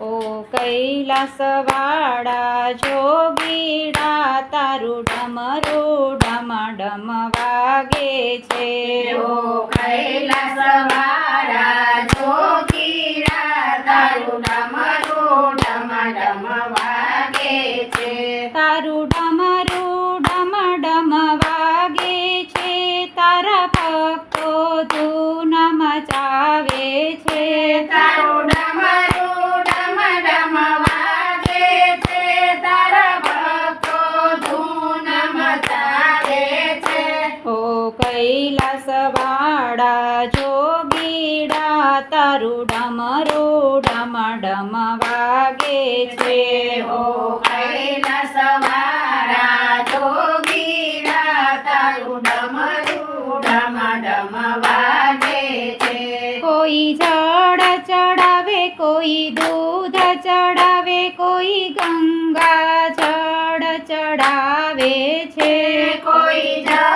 ઓ કૈલાસવાળા જોગીડા તારું ડમરું ડમ ડમ વાગે છે. ઓ કૈલાસવાળા જોગીડા તારું ડમરું ડમ ડમ વાગે છે. ઓ કૈલાસવાળા જોગીરા તારું ડમરું ડમ ડમ વાગે છે. કોઈ જળ ચડાવે કોઈ દૂધ ચડાવે કોઈ ગંગા જળ ચડાવે છે. કોઈ જળ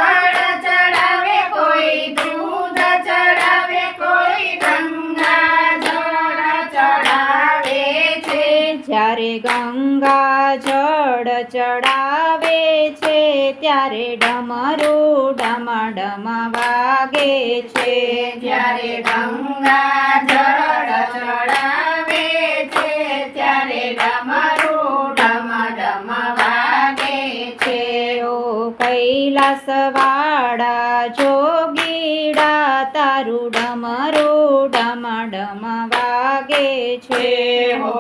ગંગા જળ ચડાવે છે ત્યારે ડમરો ડમ ડમ વાગે છે. જ્યારે ગંગા જળ ચડાવે છે ત્યારે ડમરો ડમ ડમ વાગે છે. ઓ કૈલાસવાળા ડમ ડમ વાગે છે હો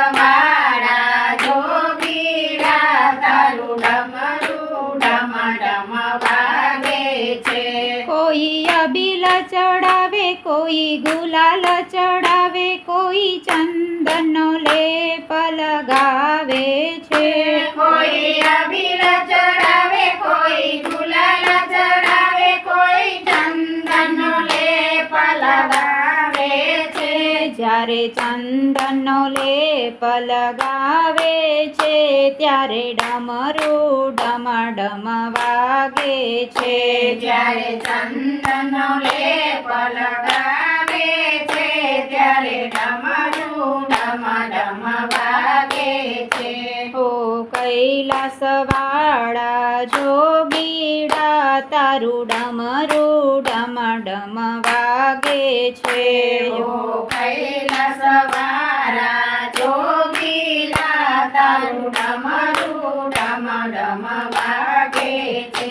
કૈલાસવાળા જોગીરા તારું ડમરું ડમ ડમ વાગે છે. કોઈ અબીલ ચડાવે કોઈ ગુલાલ ચડાવે કોઈ ચંદનનો લેપ લગાવે છે કોઈ જ્યારે ચંદનનો લેપ લગાવે છે, ત્યારે ડમરું ડમ ડમ વાગે છે. જ્યારે ચંદનનો લેપ લગાવે છે ત્યારે ડમરું ડમ ડમ વાગે છે ઓ કૈલાસવાળા જોગીડા તારું ડમરું ડમ ડમ વાગે છે. ઓ કૈલાસવાળા જોગીલા તારું ડમરું ડમ ડમ વાગે છે.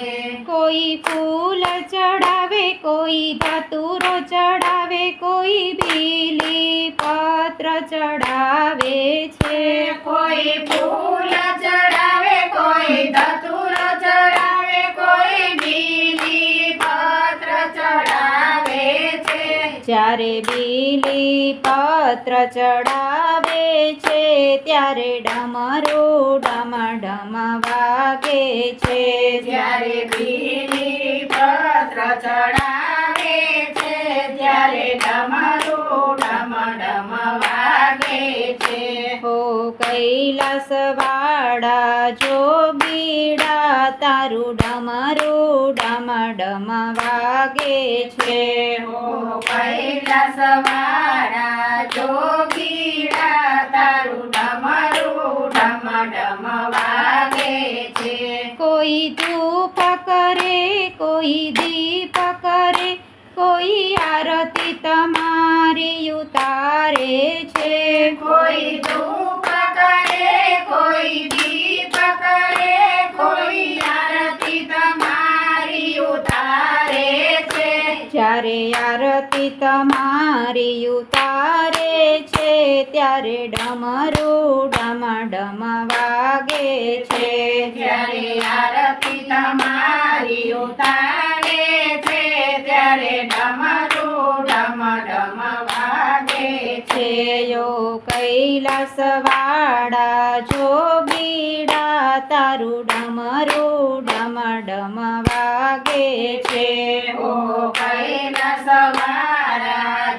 કોઈ ફૂલ ચડાવે કોઈ ધતુરો ચડાવે કોઈ બીલી પત્ર ચડાવે છે. કોઈ ફૂલ જ્યારે બીલી પત્ર ચડાવે છે, ત્યારે ડમરો ડમ ડમ વાગે છે. જ્યારે બીલી પત્ર ચડાવે છે ત્યારે ડમરું ડમ ડમ વાગે છે હો કૈલાસવાળા જોગીડા તારું ડમરું ડમ ડમ વાગે છે. ઓ કૈલાસવાળા જોગીરા તારું ડમરું ડમ ડમ વાગે છે. કોઈ ધૂપ કરે કોઈ દીપ કરે કોઈ આરતી તમારી ઉતારે છે. કોઈ ધૂપ કોઈ દીપ કરે કોઈ આરતી તમારી ઉતારે છે. જ્યારે આરતી તમારી ઉતારે છે ત્યારે ડમરું ડમ ડમ વાગે છે. જ્યારે આરતી તમારી ઉતારે છે ત્યારે ડમરું ડમ ડમ વાગે છે કૈલાસવાડા જોગીડા તારું ડમરું ડમ ડમ વાગે છે? ઓ કૈલાસવાળા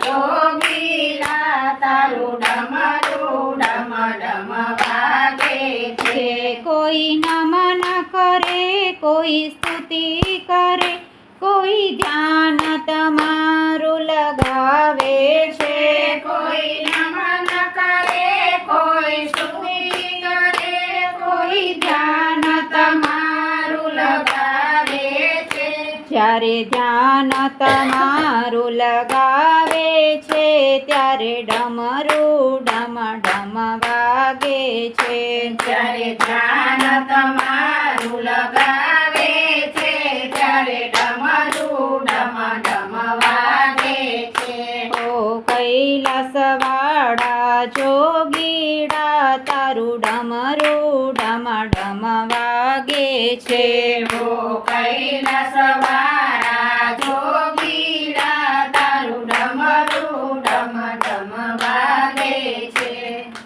જોગીલા તારું ડમરું ડમ ડમ વાગે છે? કોઈ નમન કરે કોઈ સ્તુતિ કરે કોઈ ધ્યાન તમારું લગાવે છે કોઈ નમન કરે કોઈ જ્યારે ધ્યાન તમારું લગાવે છે ત્યારે ડમરું ડમ ડમ વાગે છે. જ્યારે ધ્યાન તમારું લગાવે છે ત્યારે ડમરું ડમ ડમ વાગે છે. ઓ કૈલાસવાળા જોગીડા તારું ડમરું છે ઓ કૈલાસવાળા જોગીરા તારું ડમરું ડમ ડમ વાગે છે.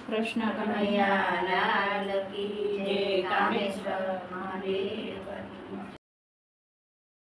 કૃષ્ણ કનૈયા લાલ કી જય કામેશ્વર મહાદેવ.